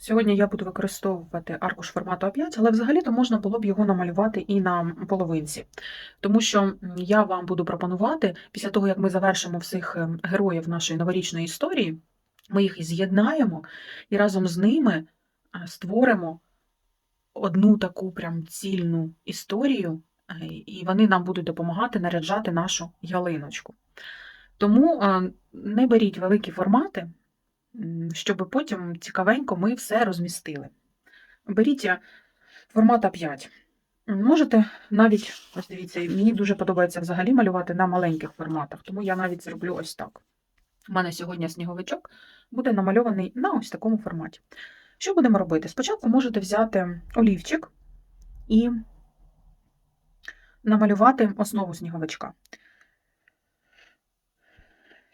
Сьогодні я буду використовувати аркуш формату А5, але взагалі-то можна було б його намалювати і на половинці. Тому що я вам буду пропонувати, після того, як ми завершимо всіх ем, героїв нашої новорічної історії, ми їх з'єднаємо і разом з ними е, створимо одну таку прям цільну історію, е, і вони нам будуть допомагати наряджати нашу ялиночку. Тому е, не беріть великі формати, щоб потім цікавенько ми все розмістили. Беріть е, формат А5. Можете навіть, ось дивіться, мені дуже подобається взагалі малювати на маленьких форматах, тому я навіть зроблю ось так. У мене сьогодні сніговичок буде намальований на ось такому форматі. Що будемо робити? Спочатку можете взяти олівчик і намалювати основу сніговичка.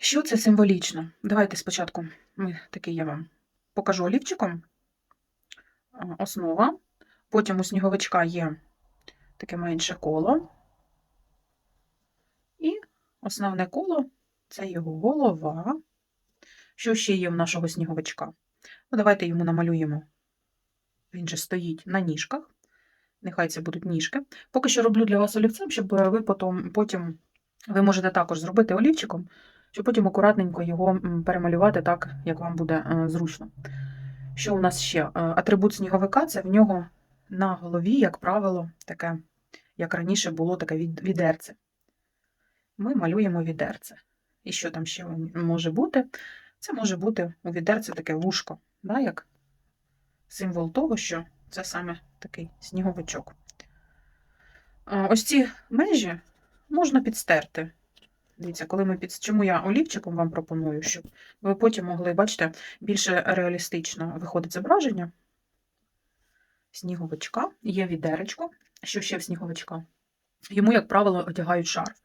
Що це символічно? Давайте спочатку ми такий я вам покажу олівчиком. Основа. Потім у сніговичка є таке менше коло. І основне коло це його голова. Що ще є в нашого сніговичка? Ну, давайте йому намалюємо. Він же стоїть на ніжках. Нехай це будуть ніжки. Поки що роблю для вас олівцем, щоб ви потім, потім ви можете також зробити олівчиком, щоб потім акуратненько його перемалювати так, як вам буде е, зручно. Що у нас ще? Е, Атрибут сніговика це в нього на голові, як правило, таке, як раніше було таке відерце. Ми малюємо відерце. І що там ще може бути? Це може бути у відерце таке вушко, да, як символ того, що це саме такий сніговичок. Ось ці межі можна підстерти. Дивіться, коли ми під... Чому я олівчиком вам пропоную, щоб ви потім могли, бачите, більше реалістично виходить зображення сніговичка, є відеречко. Що ще в сніговичка? Йому, як правило, одягають шарф.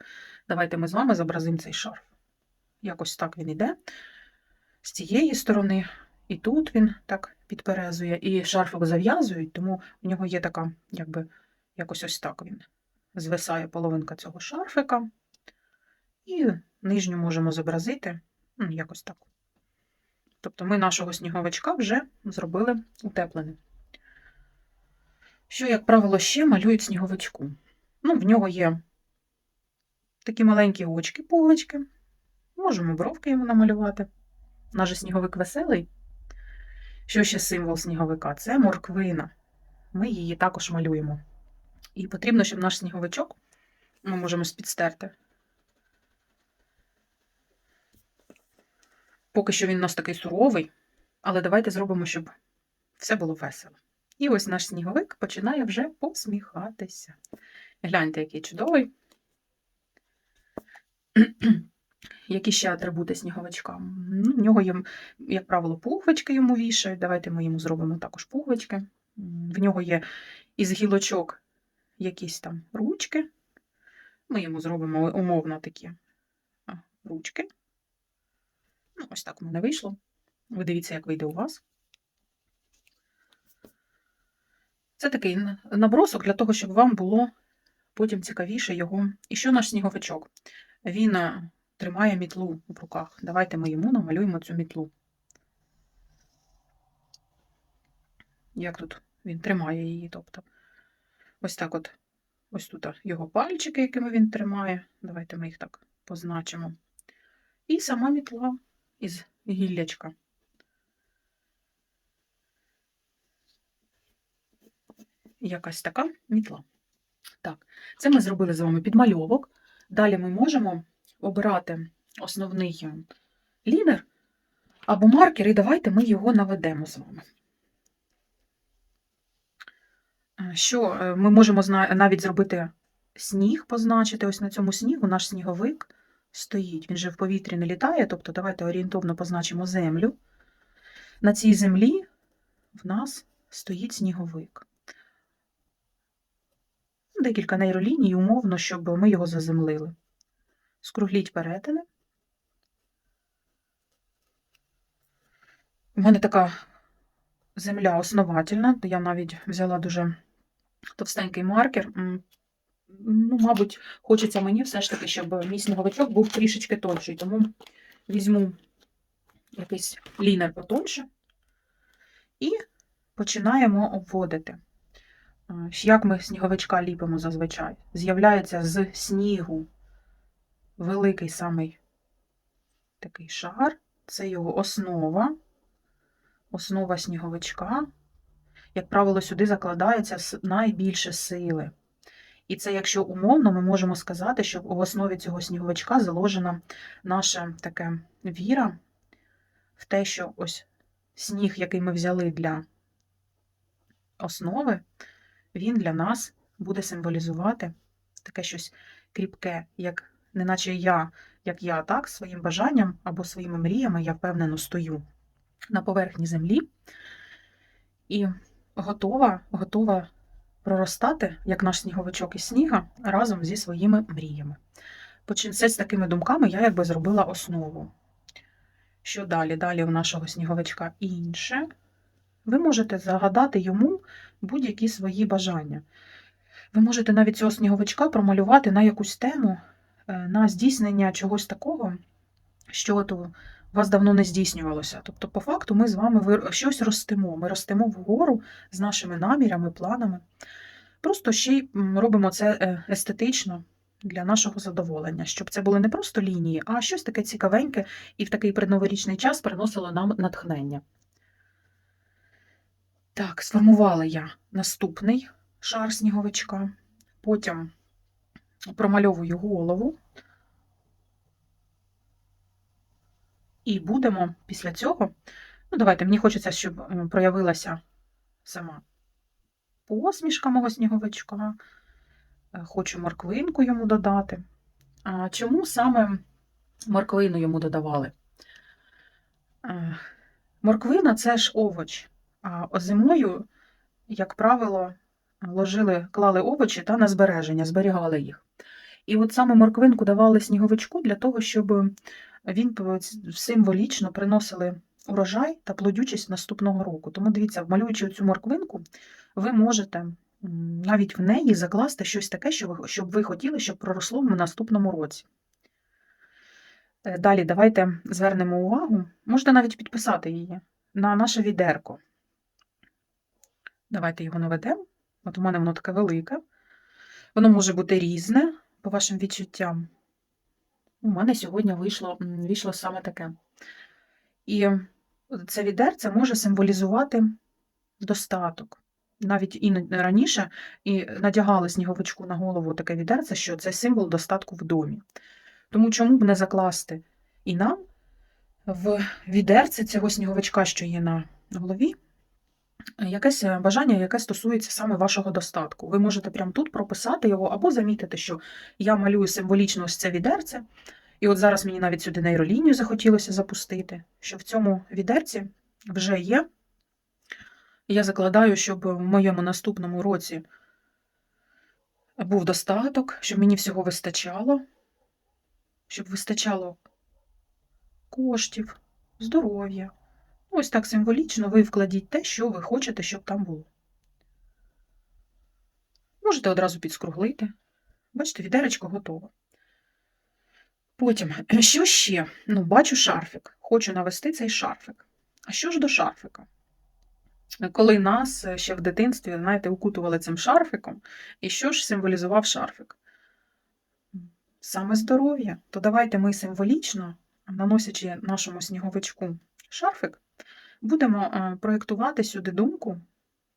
Давайте ми з вами зобразимо цей шарф. Якось так він іде з цієї сторони, і тут він так підперезує, і шарфик зав'язують, тому у нього є така, якби, якось ось так він звисає половинка цього шарфика. І нижню можемо зобразити ну, якось так. Тобто ми нашого сніговичка вже зробили утепленим. Що, як правило, ще малюють сніговичку? Ну, в нього є такі маленькі очки, пуговички. Можемо бровки йому намалювати. Наш сніговик веселий. Що ще символ сніговика? Це морквина. Ми її також малюємо. І потрібно, щоб наш сніговичок ми можемо підстерти. Поки що він у нас такий суровий, але давайте зробимо, щоб все було весело. І ось наш сніговик починає вже посміхатися. Гляньте, який чудовий. Які ще атрибути сніговичка? Ну, в нього є, як правило, пуговички йому вішають. Давайте ми йому зробимо також пуговички. В нього є із гілочок якісь там ручки. Ми йому зробимо умовно такі ручки. Ну, ось так у мене вийшло. Ви дивіться, як вийде у вас. Це такий набросок для того, щоб вам було потім цікавіше його. І що наш сніговичок? Він тримає мітлу в руках. Давайте ми йому намалюємо цю мітлу. Як тут він тримає її, тобто. Ось так от. Ось тут його пальчики, якими він тримає. Давайте ми їх так позначимо. І сама мітла із гіллячка. Якась така мітла. Так, це ми зробили з вами підмальовок. Далі ми можемо обирати основний е, лінер або маркер, і давайте ми його наведемо з вами. Е, Що е, ми можемо навіть зробити сніг, позначити. Ось на цьому снігу наш сніговик стоїть. Він же в повітрі не літає, тобто давайте орієнтовно позначимо землю. На цій землі в нас стоїть сніговик. Декілька нейроліній, умовно, щоб ми його заземлили. Скругліть перетини. У мене така земля основательна, я навіть взяла дуже товстенький маркер. Ну, мабуть, хочеться мені все ж таки, щоб мій сніговичок був трішечки тонший, тому візьму якийсь лінер потонше І починаємо обводити. Як ми сніговичка ліпимо зазвичай? З'являється з снігу великий самий такий шар, це його основа, основа сніговичка. Як правило, сюди закладається найбільше сили. І це, якщо умовно, ми можемо сказати, що в основі цього сніговичка заложена наша така віра в те, що ось сніг, який ми взяли для основи, він для нас буде символізувати таке щось кріпке, як неначе я, як я так, своїм бажанням або своїми мріями я впевнено стою на поверхні землі. І готова, готова проростати, як наш сніговичок із сніга, разом зі своїми мріями. Це з такими думками я якби зробила основу. Що далі? Далі у нашого сніговичка інше. Ви можете загадати йому будь-які свої бажання. Ви можете навіть цього сніговичка промалювати на якусь тему, е, на здійснення чогось такого, що от вас давно не здійснювалося. Тобто, по факту, ми з вами щось ростемо. Ми ростемо вгору з нашими намірами, планами. Просто ще й робимо це е, естетично для нашого задоволення, щоб це були не просто лінії, а щось таке цікавеньке і в такий предноворічний час приносило нам натхнення. Так, сформувала я наступний шар сніговичка. Потім промальовую голову. І будемо після цього. Ну, давайте, мені хочеться, щоб е, проявилася сама посмішка мого сніговичка. Е, Хочу морквинку йому додати. А чому саме морквину йому додавали? Е, Морквина це ж овоч. А зимою, як правило, ложили, клали овочі та на збереження, зберігали їх. І от саме морквинку давали сніговичку для того, щоб він символічно приносили урожай та плодючість наступного року. Тому дивіться, малюючи цю морквинку, ви можете навіть в неї закласти щось таке, щоб ви хотіли, щоб проросло в наступному році. Е, Далі давайте звернемо увагу, можете навіть підписати її на наше відерко. Давайте його наведемо. От у мене воно таке велике. Воно може бути різне, по вашим відчуттям. У мене сьогодні вийшло, вийшло саме таке. І це відерце може символізувати достаток. Навіть і раніше і надягали сніговичку на голову таке відерце, що це символ достатку в домі. Тому чому б не закласти і нам в відерце цього сніговичка, що є на голові, якесь е, бажання, яке стосується саме вашого достатку. Ви можете прямо тут прописати його або замітити, що я малюю символічно ось це відерце, і от зараз мені навіть сюди нейролінію захотілося запустити, що в цьому відерці вже є. Я закладаю, щоб в моєму наступному році був достаток, щоб мені всього вистачало, щоб вистачало коштів, здоров'я. Ось так символічно ви вкладіть те, що ви хочете, щоб там було. Можете одразу підскруглити. Бачите, відеречко готове. Потім, що ще? Ну, бачу шарфик. Хочу навести цей шарфик. А що ж до шарфика? Коли нас ще в дитинстві, знаєте, укутували цим шарфиком, і що ж символізував шарфик? Саме здоров'я. То давайте ми символічно, наносячи нашому сніговичку шарфик, будемо е, проєктувати сюди думку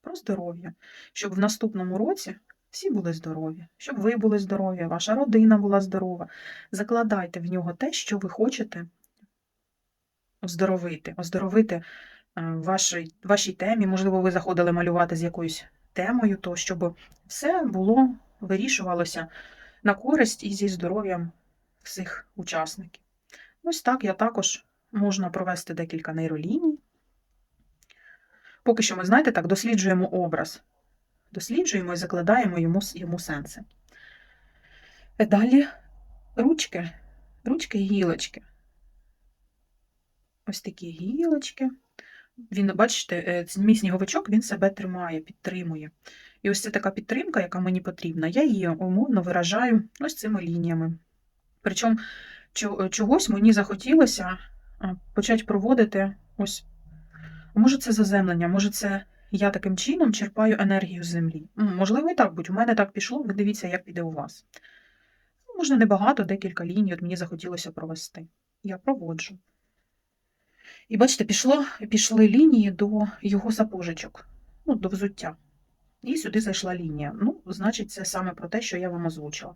про здоров'я, щоб в наступному році всі були здорові, щоб ви були здорові, ваша родина була здорова. Закладайте в нього те, що ви хочете оздоровити, оздоровити е, вашій, вашій темі. Можливо, ви заходили малювати з якоюсь темою, то щоб все було, вирішувалося на користь і зі здоров'ям всіх учасників. Ось так я також можна провести декілька нейроліній. Поки що ми, знаєте, так, досліджуємо образ. Досліджуємо і закладаємо йому, йому сенси. Е, Далі ручки, ручки і гілочки. Ось такі гілочки. Він, бачите, е, мій сніговичок він себе тримає, підтримує. І ось це така підтримка, яка мені потрібна, я її умовно виражаю ось цими лініями. Причому чогось мені захотілося почати проводити ось Може це заземлення, може це я таким чином черпаю енергію з землі. Можливо, і так будь. У мене так пішло, ви дивіться, як піде у вас. Ну, Можна небагато, декілька ліній, от мені захотілося провести. Я проводжу. І бачите, пішло, пішли лінії до його сапожечок, ну, до взуття. І сюди зайшла лінія. Ну, значить, це саме про те, що я вам озвучила.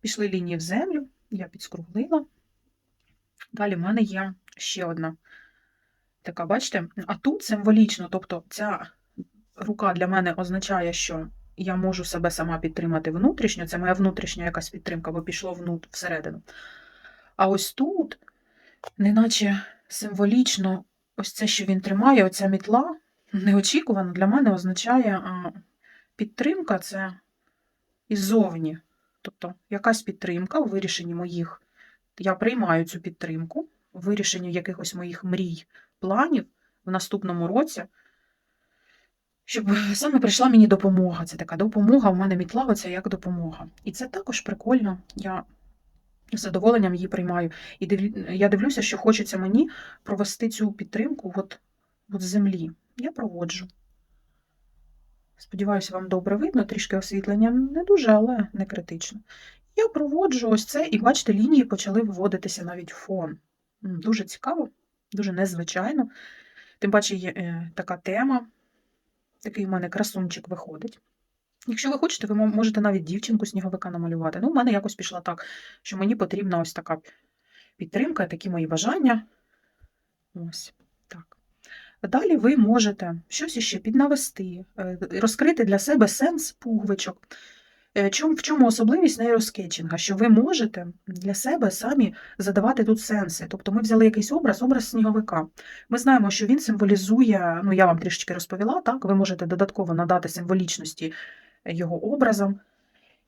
Пішли лінії в землю, я підскруглила. Далі в мене є ще одна така, бачите, а тут символічно, тобто ця рука для мене означає, що я можу себе сама підтримати внутрішньо, це моя внутрішня якась підтримка, бо пішло внут, всередину. А ось тут, неначе символічно, ось це, що він тримає, оця мітла, неочікувано для мене означає підтримка це іззовні. Тобто якась підтримка у вирішенні моїх, я приймаю цю підтримку, у вирішенні якихось моїх мрій, планів в наступному році, щоб саме прийшла мені допомога. Це така допомога, в мене оця як допомога. І це також прикольно. Я з задоволенням її приймаю. І дивлю, я дивлюся, що хочеться мені провести цю підтримку от, от землі. Я проводжу. Сподіваюся, вам добре видно, трішки освітлення не дуже, але не критично. Я проводжу ось це, і бачите, лінії почали виводитися навіть в фон. Дуже цікаво, дуже незвичайно. Тим паче є е, така тема, такий в мене красунчик виходить. Якщо ви хочете, ви можете навіть дівчинку сніговика намалювати. Ну, у мене якось пішло так, що мені потрібна ось така підтримка, такі мої бажання. Ось так. Далі ви можете щось іще піднавести, е, розкрити для себе сенс пуговичок. Е, В чому особливість нейроскетчинга? Що ви можете для себе самі задавати тут сенси. Тобто ми взяли якийсь образ, образ сніговика. Ми знаємо, що він символізує, ну я вам трішечки розповіла, так, ви можете додатково надати символічності його образом.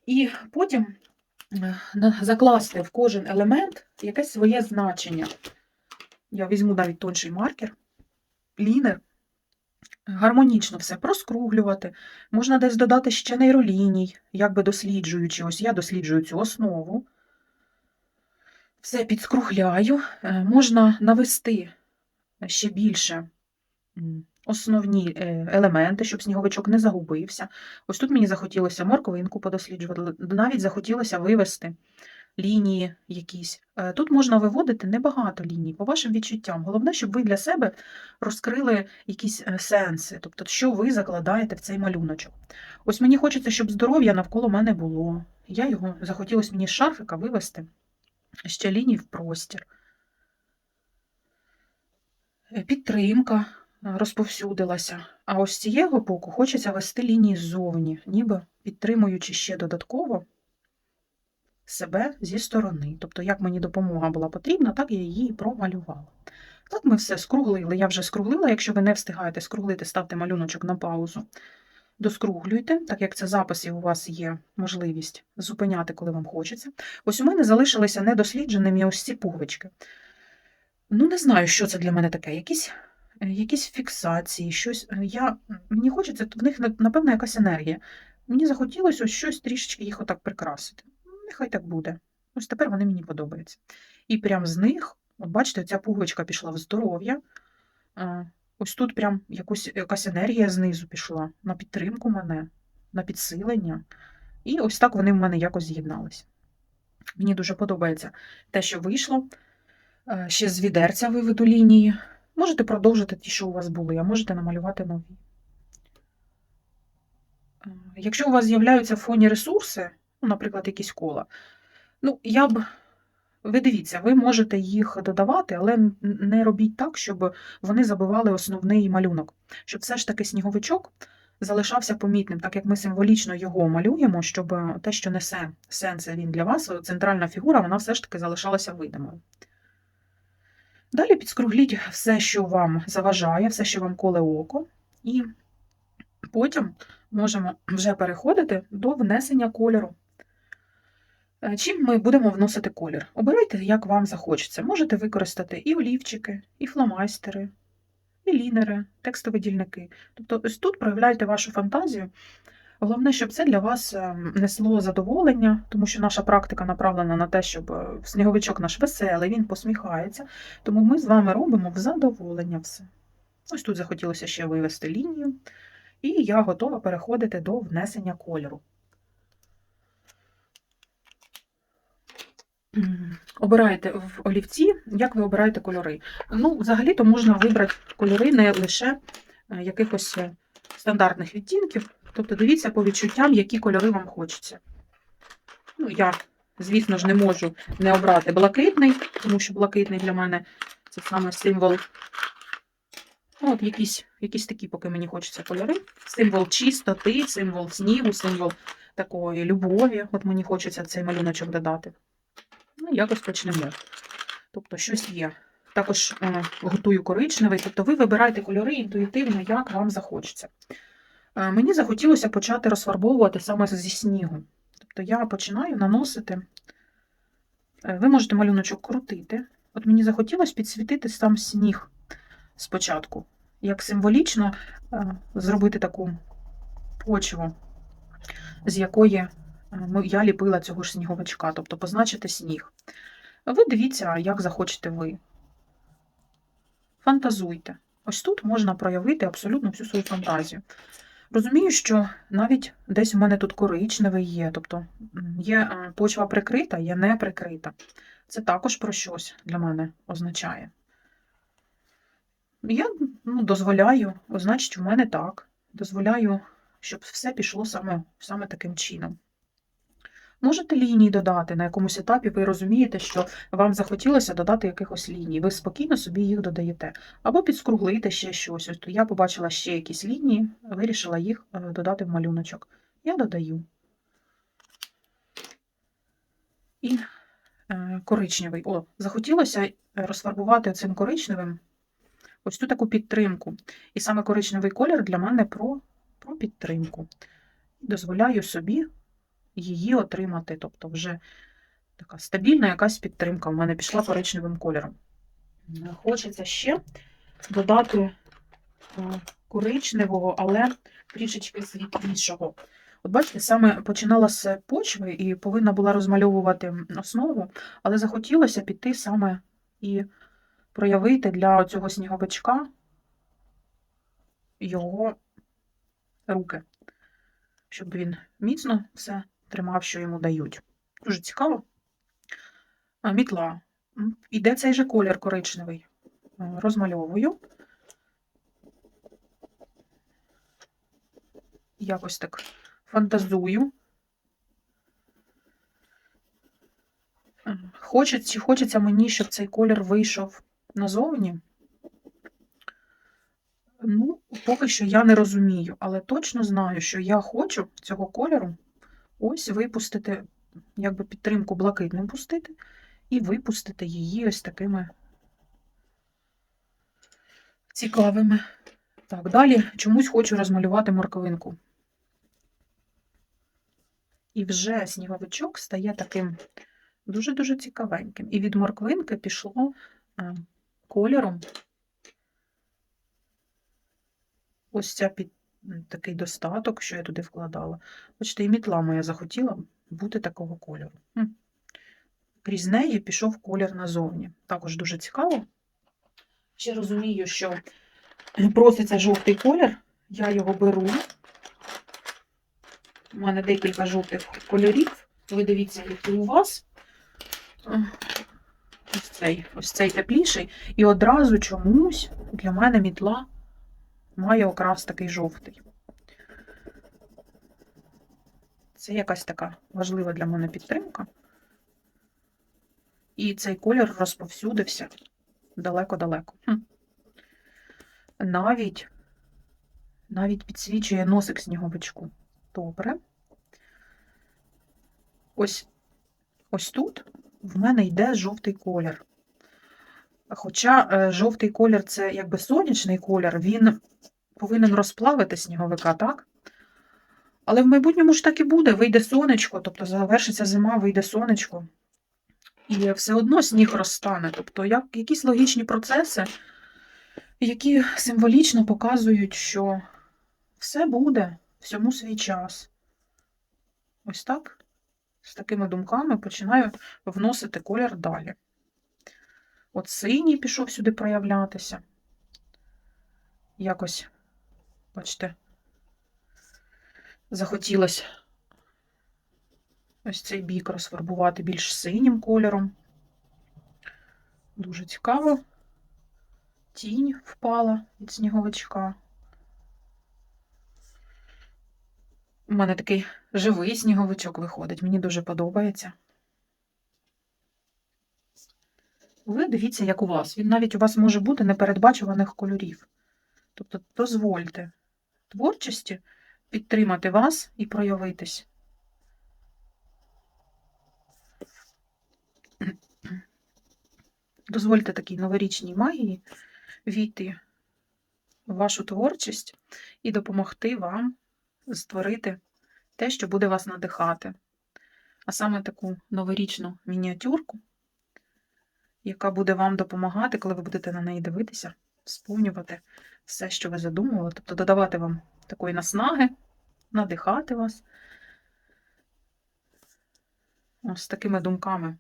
І потім е, закласти в кожен елемент якесь своє значення. Я візьму навіть тонший маркер, лінер, гармонічно все проскруглювати. Можна десь додати ще нейроліній, якби досліджуючи. Ось я досліджую цю основу. Все підскругляю. Е, Можна навести ще більше основні е, елементи, щоб сніговичок не загубився. Ось тут мені захотілося морковинку подосліджувати, навіть захотілося вивести лінії якісь. Е, Тут можна виводити небагато ліній, по вашим відчуттям. Головне, щоб ви для себе розкрили якісь е, сенси, тобто, що ви закладаєте в цей малюночок. Ось мені хочеться, щоб здоров'я навколо мене було. Я його захотілося мені з шарфика вивести ще ліній в простір. Е, Підтримка розповсюдилася. А ось з цього боку хочеться вести лінії ззовні, ніби підтримуючи ще додатково себе зі сторони. Тобто, як мені допомога була потрібна, так я її і промалювала. Так ми все скруглили. Я вже скруглила. Якщо ви не встигаєте скруглити, ставте малюночок на паузу. Доскруглюйте, так як це запис, і у вас є можливість зупиняти, коли вам хочеться. Ось у мене залишилися недослідженими ось ці пуговички. Ну, не знаю, що це для мене таке. Якісь, е, якісь фіксації, щось. Я, мені хочеться, в них, напевно, якась енергія. Мені захотілося ось щось трішечки їх отак прикрасити. Нехай так буде. Ось тепер вони мені подобаються. І прям з них, от бачите, ця пуговичка пішла в здоров'я. Ось тут прям якусь, якась енергія знизу пішла на підтримку мене, на підсилення. І ось так вони в мене якось з'єдналися. Мені дуже подобається те, що вийшло. Е, Ще з відерця виведу лінії. Можете продовжити ті, що у вас були, а можете намалювати нові. Е, Якщо у вас з'являються в фоні ресурси, ну, наприклад, якісь кола, ну, я б. Ви дивіться, ви можете їх додавати, але не робіть так, щоб вони забивали основний малюнок. Щоб все ж таки сніговичок залишався помітним, так як ми символічно його малюємо, щоб е, те, що несе сенс він для вас, центральна фігура, вона все ж таки залишалася видимою. Далі підскругліть все, що вам заважає, все, що вам коле око, і потім можемо вже переходити до внесення кольору. Е, Чим ми будемо вносити колір? Обирайте, як вам захочеться. Можете використати і олівчики, і фломайстери, і лінери, текстові дільники. Тобто ось тут проявляйте вашу фантазію. Головне, щоб це для вас е, несло задоволення, тому що наша практика направлена на те, щоб е, сніговичок наш веселий, він посміхається. Тому ми з вами робимо в задоволення все. Ось тут захотілося ще вивести лінію, і я готова переходити до внесення кольору. Обираєте в олівці, як ви обираєте кольори. Ну, взагалі-то можна вибрати кольори не лише е, якихось е, стандартних відтінків. Тобто дивіться по відчуттям, які кольори вам хочеться. Ну, я, звісно ж, не можу не обрати блакитний, тому що блакитний для мене це саме символ. От якісь, якісь такі, поки мені хочеться кольори. Символ чистоти, символ снігу, символ такої любові. От мені хочеться цей малюночок додати. Ну, якось почнемо. Тобто, щось є. Також е, готую коричневий. Тобто, ви вибираєте кольори інтуїтивно, як вам захочеться. Е, мені захотілося почати розфарбовувати саме зі снігу. Тобто, я починаю наносити. Е, ви можете малюночок крутити. От мені захотілося підсвітити сам сніг спочатку, як символічно е, зробити таку почву, з якої я ліпила цього ж сніговичка, тобто позначити сніг. Ви дивіться, як захочете ви. Фантазуйте. Ось тут можна проявити абсолютно всю свою фантазію. Розумію, що навіть десь у мене тут коричневий є, тобто є почва прикрита, є не прикрита. Це також про щось для мене означає. Я ну, дозволяю, значить, у мене так. Дозволяю, щоб все пішло саме, саме таким чином. Можете лінії додати на якомусь етапі, ви розумієте, що вам захотілося додати якихось ліній. Ви спокійно собі їх додаєте. Або підскруглите ще щось. Ось я побачила ще якісь лінії, вирішила їх е, додати в малюночок. Я додаю. І е, коричневий. О, захотілося е, розфарбувати цим коричневим ось цю таку підтримку. І саме коричневий колір для мене про, про підтримку. Дозволяю собі її отримати. Тобто вже така стабільна якась підтримка в мене пішла коричневим кольором. Е, Хочеться ще додати е, коричневого, але трішечки світлішого. От бачите, саме починала з почви і повинна була розмальовувати основу, але захотілося піти саме і проявити для цього сніговичка його руки, щоб він міцно все тримав, що йому дають. Дуже цікаво. Мітла. Іде цей же колір коричневий. Розмальовую. Якось так фантазую. Хочеться, хочеться мені, щоб цей колір вийшов назовні. Ну, поки що я не розумію, але точно знаю, що я хочу цього кольору ось випустити, якби підтримку блакитним пустити, і випустити її ось такими цікавими. Так, далі чомусь хочу розмалювати морковинку. І вже сніговичок стає таким дуже-дуже цікавеньким. І від морквинки пішло е, кольором ось ця під м, такий достаток, що я туди вкладала. Бачите, і мітла моя захотіла бути такого кольору. Крізь неї пішов колір назовні. Також дуже цікаво. Ще розумію, що проситься жовтий колір, я його беру. У мене декілька жовтих кольорів. Ви дивіться, який у вас. Ось цей, ось цей тепліший. І одразу чомусь для мене мітла має окрас такий жовтий. Це якась така важлива для мене підтримка. І цей колір розповсюдився далеко-далеко. Навіть, навіть підсвічує носик сніговичку. Добре. Ось, ось тут в мене йде жовтий колір. Хоча е, жовтий колір це якби сонячний колір, він повинен розплавити сніговика, так? Але в майбутньому ж так і буде, вийде сонечко, тобто завершиться зима, вийде сонечко. І все одно сніг розтане. Тобто, як, якісь логічні процеси, які символічно показують, що все буде, всьому свій час. Ось так, з такими думками починаю вносити колір далі. От синій пішов сюди проявлятися. якось, бачите, захотілося ось цей бік розфарбувати більш синім кольором. Дуже цікаво. Тінь впала від сніговичка. У мене такий живий сніговичок виходить, мені дуже подобається. Ви дивіться, як у вас. Він навіть у вас може бути непередбачуваних кольорів. Тобто дозвольте творчості підтримати вас і проявитись. Дозвольте такій новорічній магії війти в вашу творчість і допомогти вам створити те, що буде вас надихати. А саме таку новорічну мініатюрку, яка буде вам допомагати, коли ви будете на неї дивитися, сповнювати все, що ви задумували, тобто додавати вам такої наснаги, надихати вас. Ось такими думками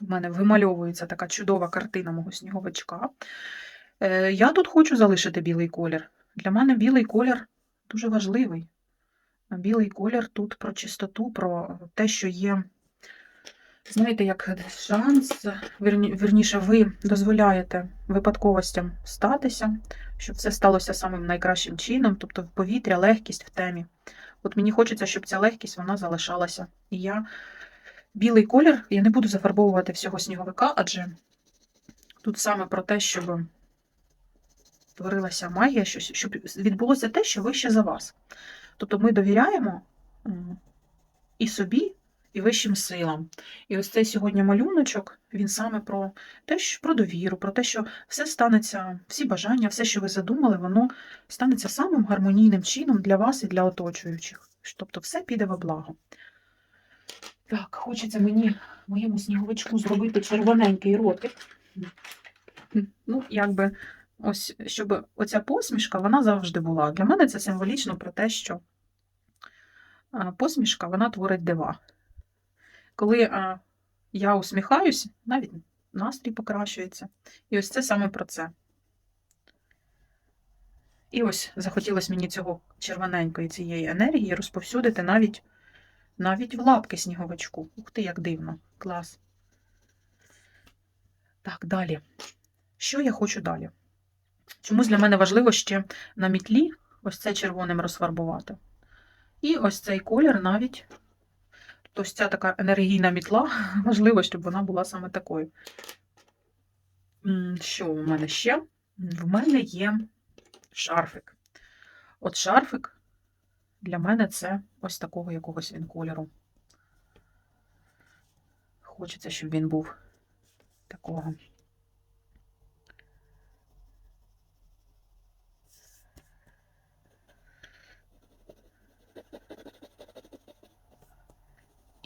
в мене вимальовується така чудова картина мого сніговичка. Е, Я тут хочу залишити білий колір. Для мене білий колір дуже важливий. Білий колір тут про чистоту, про те, що є, знаєте, як шанс, вірніше, ви дозволяєте випадковостям статися, щоб все сталося самим найкращим чином, тобто в повітря, легкість в темі. От мені хочеться, щоб ця легкість вона залишалася. І я білий колір я не буду зафарбовувати всього сніговика, адже тут саме про те, щоб творилася магія, щоб відбулося те, що вище за вас. Тобто ми довіряємо і собі, і вищим силам. І ось цей сьогодні малюночок, він саме про те, що про довіру, про те, що все станеться, всі бажання, все, що ви задумали, воно станеться самим гармонійним чином для вас і для оточуючих. Тобто все піде во благо. Так, хочеться мені моєму сніговичку зробити червоненький ротик. Ну, якби ось, щоб оця посмішка вона завжди була. Для мене це символічно про те, що посмішка вона творить дива. Коли а, я усміхаюсь, навіть настрій покращується. І ось це саме про це. І ось захотілося мені цього червоненької цієї енергії розповсюдити навіть, навіть в лапки сніговичку. Ух ти, як дивно. Клас. Так, далі. Що я хочу далі? Чомусь для мене важливо ще на мітлі ось це червоним розфарбувати. І ось цей колір навіть, тобто ось ця така енергійна мітла, важливо, щоб вона була саме такою. Що у мене ще? В мене є шарфик. От шарфик для мене це ось такого якогось він кольору. Хочеться, щоб він був такого.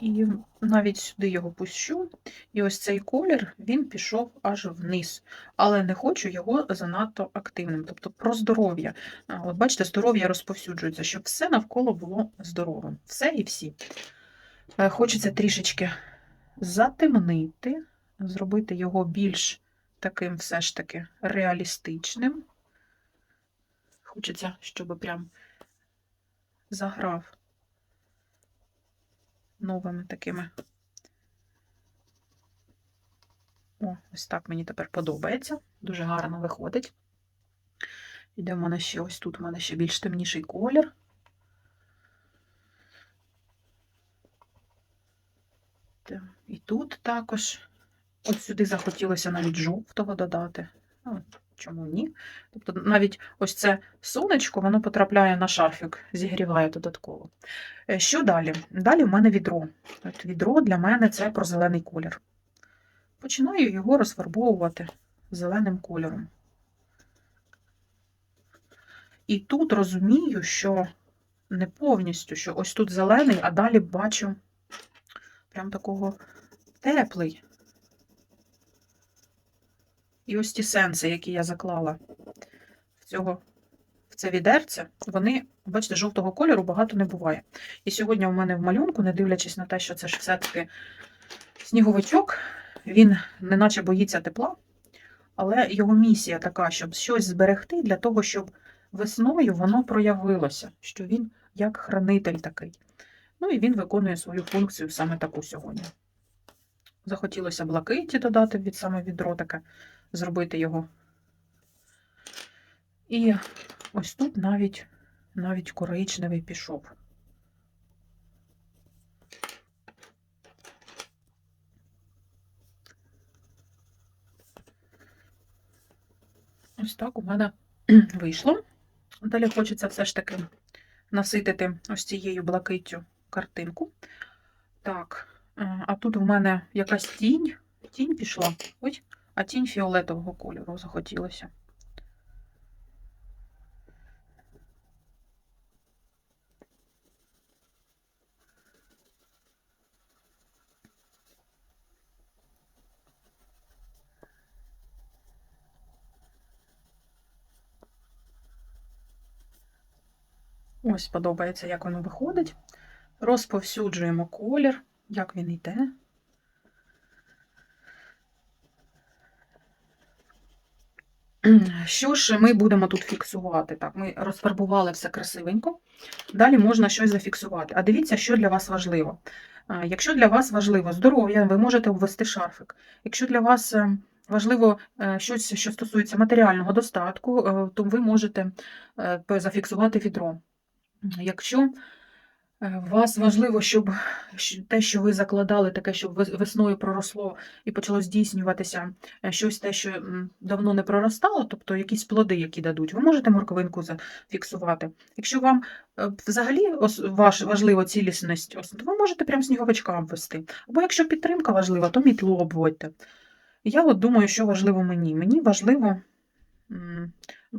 І навіть сюди його пущу. І ось цей колір він пішов аж вниз. Але не хочу його занадто активним. Тобто про здоров'я. От бачите, здоров'я розповсюджується, щоб все навколо було здоровим. Все і всі. Е, Хочеться трішечки затемнити, зробити його більш таким все ж таки реалістичним. Хочеться, щоб прям заграв новими такими. О, ось так мені тепер подобається. Дуже гарно виходить. Іде в мене ще ось тут, у мене ще більш темніший колір. І тут також. От сюди захотілося навіть жовтого додати. Чому ні? Тобто навіть ось це сонечко, воно потрапляє на шарфік, зігріває додатково. Е, Що далі? Далі в мене відро. От відро для мене це про зелений колір. Починаю його розфарбовувати зеленим кольором. І тут розумію, що не повністю, що ось тут зелений, а далі бачу прям такого теплий. І ось ті сенси, які я заклала в цього в це відерце, вони, бачите, жовтого кольору багато не буває. І сьогодні у мене в малюнку, не дивлячись на те, що це ж все-таки сніговичок, він неначе боїться тепла, але його місія така, щоб щось зберегти для того, щоб весною воно проявилося, що він як хранитель такий. Ну і він виконує свою функцію саме таку сьогодні. Захотілося блакиті додати від саме відро таке, зробити його. І ось тут навіть, навіть коричневий пішов. Ось так у мене вийшло. Далі хочеться все ж таки наситити ось цією блакиттю картинку. Так, е, а тут в мене якась тінь. Тінь пішла. Ой, а тінь фіолетового кольору захотілося. Ось подобається, як воно виходить. Розповсюджуємо колір, як він йде. Що ж ми будемо тут фіксувати? Так, ми розфарбували все красивенько. Далі можна щось зафіксувати. А дивіться, що для вас важливо. Якщо для вас важливо здоров'я, ви можете обвести шарфик. Якщо для вас е, важливо е, щось, що стосується матеріального достатку, е, то ви можете зафіксувати відро. Якщо вас важливо, щоб те, що ви закладали, таке, щоб весною проросло і почало здійснюватися е, щось те, що давно не проростало, тобто якісь плоди, які дадуть, ви можете морковинку зафіксувати. Якщо вам е, взагалі ваш важлива цілісність, то ви можете прям сніговичка обвести. Або якщо підтримка важлива, то мітлу обводьте. Я от думаю, що важливо мені. Мені важливо,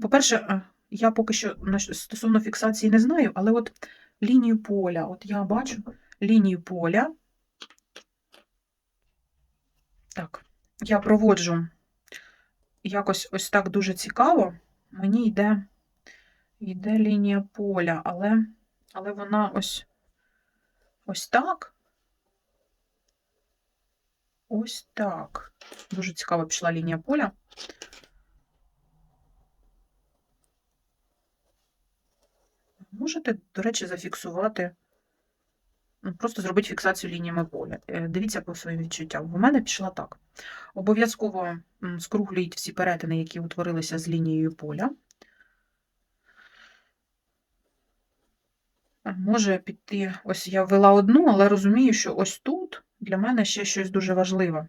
по-перше, е, я поки що стосовно фіксації не знаю, але от лінію поля, от я бачу лінію поля. Так, я проводжу якось ось так дуже цікаво. Мені йде, йде лінія поля, але, але вона ось, ось так. Ось так. Дуже цікаво пішла лінія поля. Можете, до речі, зафіксувати, ну, просто зробити фіксацію лініями поля. Е, Дивіться по своїм відчуттям. У мене пішла так. Обов'язково м, скруглюйте всі перетини, які утворилися з лінією поля. Може піти, ось я ввела одну, але розумію, що ось тут для мене ще щось дуже важливе.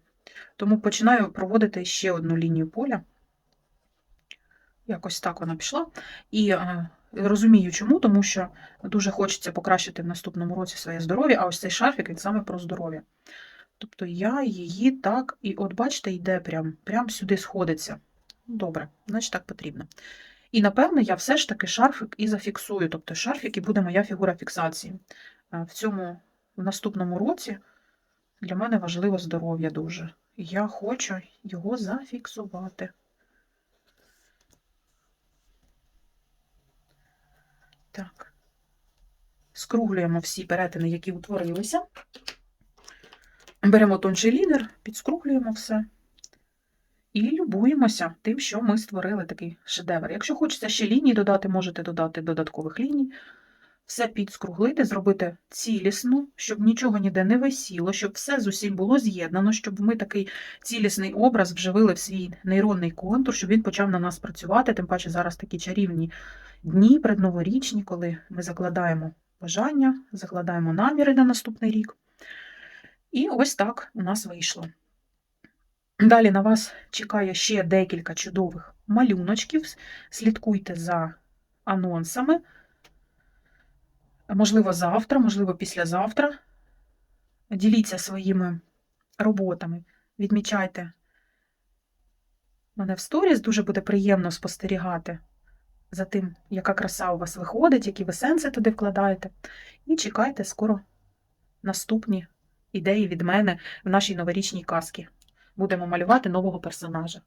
Тому починаю проводити ще одну лінію поля. Якось так вона пішла. І е, розумію, чому, тому що дуже хочеться покращити в наступному році своє здоров'я, а ось цей шарфік він саме про здоров'я. Тобто я її так, і от бачите, йде прям, прям сюди сходиться. Добре, значить так потрібно. І напевно я все ж таки шарфик і зафіксую. Тобто шарфік і буде моя фігура фіксації. Е, В цьому в наступному році для мене важливо здоров'я дуже. Я хочу його зафіксувати. Так. Скруглюємо всі перетини, які утворилися. Беремо тонший лінер, підскруглюємо все. І любуємося тим, що ми створили такий шедевр. Якщо хочеться ще лінії додати, можете додати додаткових ліній. Все підскруглити, зробити цілісно, щоб нічого ніде не висіло, щоб все з усім було з'єднано, щоб ми такий цілісний образ вживили в свій нейронний контур, щоб він почав на нас працювати. Тим паче зараз такі чарівні дні предноворічні, коли ми закладаємо бажання, закладаємо наміри на наступний рік. І ось так у нас вийшло. Далі на вас чекає ще декілька чудових малюночків. Слідкуйте за анонсами. Можливо, завтра, можливо, післязавтра. Діліться своїми роботами, відмічайте мене в сторіс, дуже буде приємно спостерігати за тим, яка краса у вас виходить, які ви сенси туди вкладаєте. І чекайте скоро наступні ідеї від мене в нашій новорічній казці. Будемо малювати нового персонажа.